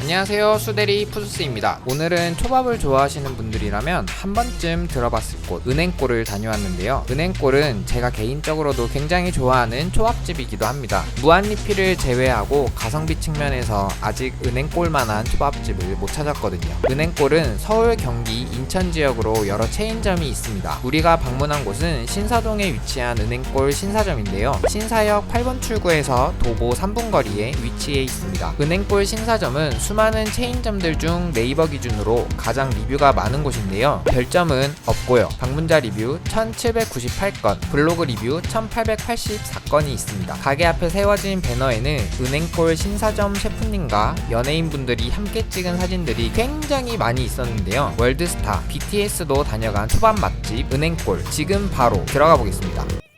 안녕하세요 수대리 푸스입니다. 오늘은 초밥을 좋아하시는 분들이라면 한 번쯤 들어봤을 곳 은행골을 다녀왔는데요. 은행골은 제가 개인적으로도 굉장히 좋아하는 초밥집이기도 합니다. 무한리필을 제외하고 가성비 측면에서 아직 은행골만한 초밥집을 못 찾았거든요. 은행골은 서울 경기 인천 지역으로 여러 체인점이 있습니다. 우리가 방문한 곳은 신사동에 위치한 은행골 신사점인데요. 신사역 8번 출구에서 도보 3분 거리에 위치해 있습니다. 은행골 신사점은 수많은 체인점들 중 네이버 기준으로 가장 리뷰가 많은 곳인데요. 별점은 없고요. 방문자 리뷰 1798건, 블로그 리뷰 1884건이 있습니다. 가게 앞에 세워진 배너에는 은행골 신사점 셰프님과 연예인분들이 함께 찍은 사진들이 굉장히 많이 있었는데요. 월드스타, BTS도 다녀간 초밥 맛집 은행골 지금 바로 들어가 보겠습니다.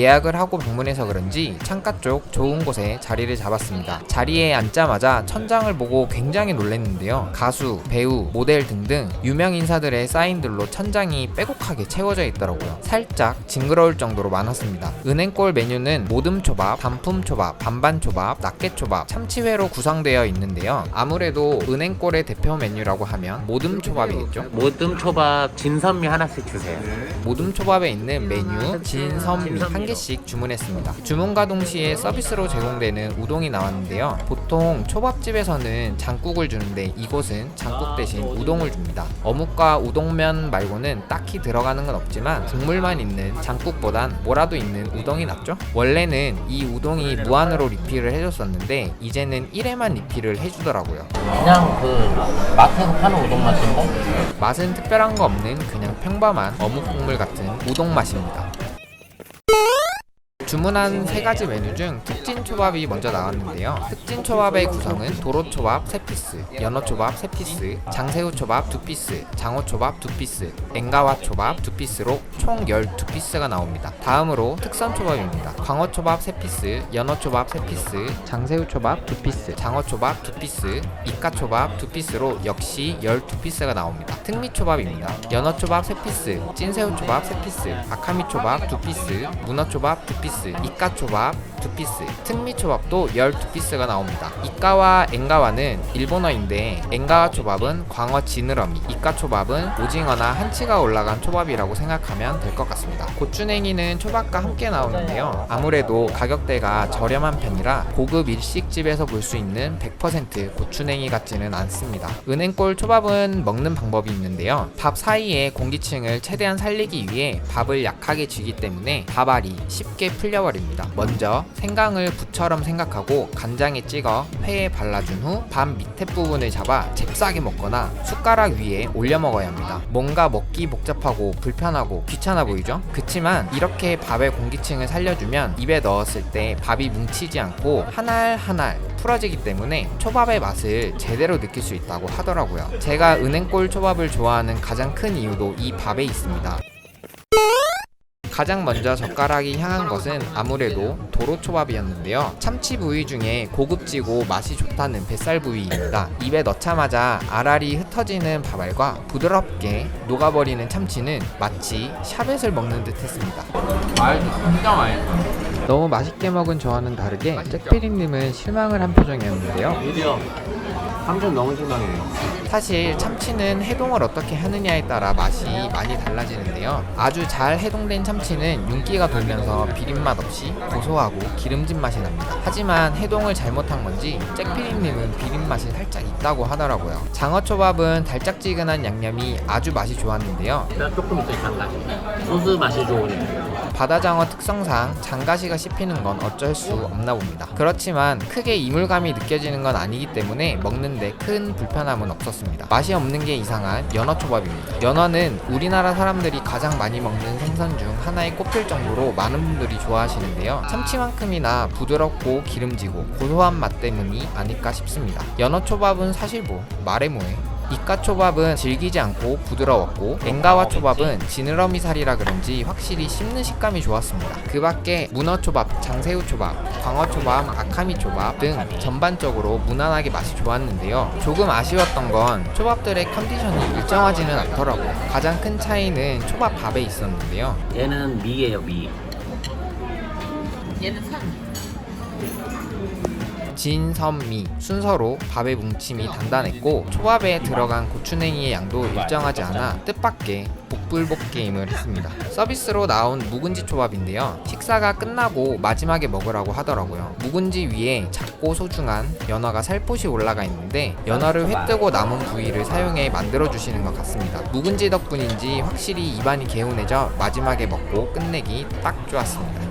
예약을 하고 방문해서 그런지 창가 쪽 좋은 곳에 자리를 잡았습니다. 자리에 앉자마자 천장을 보고 굉장히 놀랐는데요. 가수, 배우, 모델 등등 유명 인사들의 사인들로 천장이 빼곡하게 채워져 있더라고요. 살짝 징그러울 정도로 많았습니다. 은행골 메뉴는 모듬초밥, 단품초밥, 반반초밥, 낱개초밥, 참치회로 구성되어 있는데요. 아무래도 은행골의 대표 메뉴라고 하면 모듬초밥이겠죠? 모듬 초밥 진선미 하나씩 주세요. 모둠초밥에 있는 메뉴 진선미 한 개씩 주문했습니다. 주문과 동시에 서비스로 제공되는 우동이 나왔는데요. 보통 초밥집에서는 장국을 주는데 이곳은 장국 대신 우동을 줍니다. 어묵과 우동면 말고는 딱히 들어가는 건 없지만 국물만 있는 장국보단 뭐라도 있는 우동이 낫죠? 원래는 이 우동이 무한으로 리필을 해줬었는데 이제는 1회만 리필을 해주더라고요. 그냥 그 마트에서 파는 우동 맛인데? 맛은 특별한 거 없는 그냥 평범한 어묵 국물 같은 우동 맛입니다. 주문한 세 가지 메뉴 중 특진 초밥이 먼저 나왔는데요. 특진 초밥의 구성은 도로 초밥 3피스, 연어 초밥 3피스, 장새우 초밥 2피스, 장어 초밥 2피스, 엥가와 초밥 2피스로 총 12피스가 나옵니다. 다음으로 특선 초밥입니다. 광어 초밥 3피스, 연어 초밥 3피스, 장새우 초밥 2피스, 장어 초밥 2피스, 이까 초밥 2피스로 역시 12피스가 나옵니다. 특미 초밥입니다. 연어 초밥 3피스, 찐새우 초밥 3피스, 아카미 초밥 2피스, 문어 초밥 2피스, 이까 초밥 2피스, 특미 초밥도 12피스가 나옵니다. 이까와 엥가와는 일본어인데 엥가와 초밥은 광어 지느러미, 이까 초밥은 오징어나 한치가 올라간 초밥이라고 생각하면 될 것 같습니다. 고추냉이는 초밥과 함께 나오는데요. 아무래도 가격대가 저렴한 편이라 고급 일식집에서 볼 수 있는 100% 고추냉이 같지는 않습니다. 은행골 초밥은 먹는 방법이 있는데요. 밥 사이에 공기층을 최대한 살리기 위해 밥을 약하게 쥐기 때문에 밥알이 쉽게 풀려버립니다. 먼저 생강을 부처럼 생각하고 간장에 찍어 회에 발라준 후밥 밑에 부분을 잡아 잽싸게 먹거나 숟가락 위에 올려 먹어야 합니다. 뭔가 먹기 복잡하고 불편하고 귀찮아 보이죠? 그치만 이렇게 밥의 공기층을 살려주면 입에 넣었을 때 밥이 뭉치지 않고 한 알 한 알 풀어지기 때문에 초밥의 맛을 제대로 느낄 수 있다고 하더라고요. 제가 은행골 초밥을 좋아하는 가장 큰 이유도 이 밥에 있습니다. 가장 먼저 젓가락이 향한 것은 아무래도 도로초밥이었는데요. 참치 부위 중에 고급지고 맛이 좋다는 뱃살 부위입니다. 입에 넣자마자 알알이 흩어지는 밥알과 부드럽게 녹아버리는 참치는 마치 샤벳을 먹는 듯 했습니다. 맛있어, 진짜 맛있어. 너무 맛있게 먹은 저와는 다르게 잭피디님은 실망을 한 표정이었는데요. 삼촌 너무 실망해요. 사실 참치는 해동을 어떻게 하느냐에 따라 맛이 많이 달라지는데요. 아주 잘 해동된 참치는 윤기가 돌면서 비린맛 없이 고소하고 기름진 맛이 납니다. 하지만 해동을 잘못한 건지 잭피디님은 비린맛이 살짝 있다고 하더라고요. 장어초밥은 달짝지근한 양념이 아주 맛이 좋았는데요. 나 조금 있더 장가시. 소스 맛이 좋으니까. 바다장어 특성상 장가시가 씹히는 건 어쩔 수 없나 봅니다. 그렇지만 크게 이물감이 느껴지는 건 아니기 때문에 먹는데 큰 불편함은 없었습니다. 맛이 없는 게 이상한 연어초밥입니다. 연어는 우리나라 사람들이 가장 많이 먹는 생선 중 하나에 꼽힐 정도로 많은 분들이 좋아하시는데요. 참치만큼이나 부드럽고 기름지고 고소한 맛 때문이 아닐까 싶습니다. 연어초밥은 사실 뭐 말해 뭐해. 이까 초밥은 질기지 않고 부드러웠고 엥가와 초밥은 지느러미 살이라 그런지 확실히 씹는 식감이 좋았습니다. 그 밖에 문어 초밥, 장새우 초밥, 광어 초밥, 아카미 초밥 등 전반적으로 무난하게 맛이 좋았는데요. 조금 아쉬웠던 건 초밥들의 컨디션이 일정하지는 않더라고요. 가장 큰 차이는 초밥 밥에 있었는데요. 얘는 미예요, 미. 얘는 산. 진선미 순서로 밥의 뭉침이 단단했고 초밥에 들어간 고추냉이의 양도 일정하지 않아 뜻밖의 복불복 게임을 했습니다. 서비스로 나온 묵은지 초밥인데요. 식사가 끝나고 마지막에 먹으라고 하더라고요. 묵은지 위에 작고 소중한 연어가 살포시 올라가 있는데 연어를 회 뜨고 남은 부위를 사용해 만들어 주시는 것 같습니다. 묵은지 덕분인지 확실히 입안이 개운해져 마지막에 먹고 끝내기 딱 좋았습니다.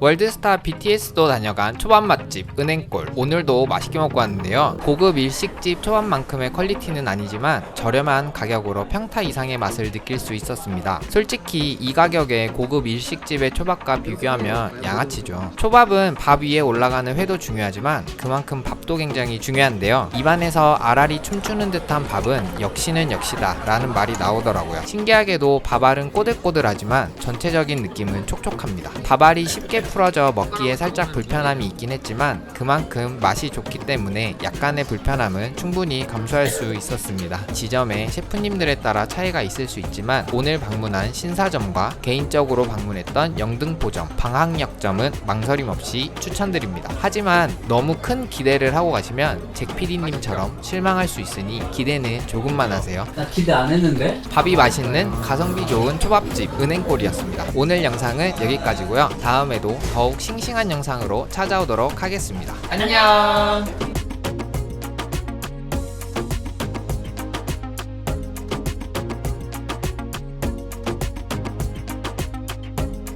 월드스타 BTS도 다녀간 초밥 맛집 은행골. 오늘도 맛있게 먹고 왔는데요. 고급 일식집 초밥만큼의 퀄리티는 아니지만 저렴한 가격으로 평타 이상의 맛을 느낄 수 있었습니다. 솔직히 이 가격에 고급 일식집의 초밥과 비교하면 양아치죠. 초밥은 밥 위에 올라가는 회도 중요하지만 그만큼 밥도 굉장히 중요한데요. 입안에서 알알이 춤추는 듯한 밥은 역시는 역시다 라는 말이 나오더라고요. 신기하게도 밥알은 꼬들꼬들하지만 전체적인 느낌은 촉촉합니다. 밥알이 쉽게 풀어져 먹기에 살짝 불편함이 있긴 했지만 그만큼 맛이 좋기 때문에 약간의 불편함은 충분히 감수할 수 있었습니다. 지점의 셰프님들에 따라 차이가 있을 수 있지만 오늘 방문한 신사점과 개인적으로 방문했던 영등포점, 방학역점은 망설임 없이 추천드립니다. 하지만 너무 큰 기대를 하고 가시면 잭피디님처럼 실망할 수 있으니 기대는 조금만 하세요. 나 기대 안 했는데? 밥이 맛있는 가성비 좋은 초밥집 은행골이었습니다. 오늘 영상은 여기까지고요. 다음에도 더욱 싱싱한 영상으로 찾아오도록 하겠습니다. 안녕.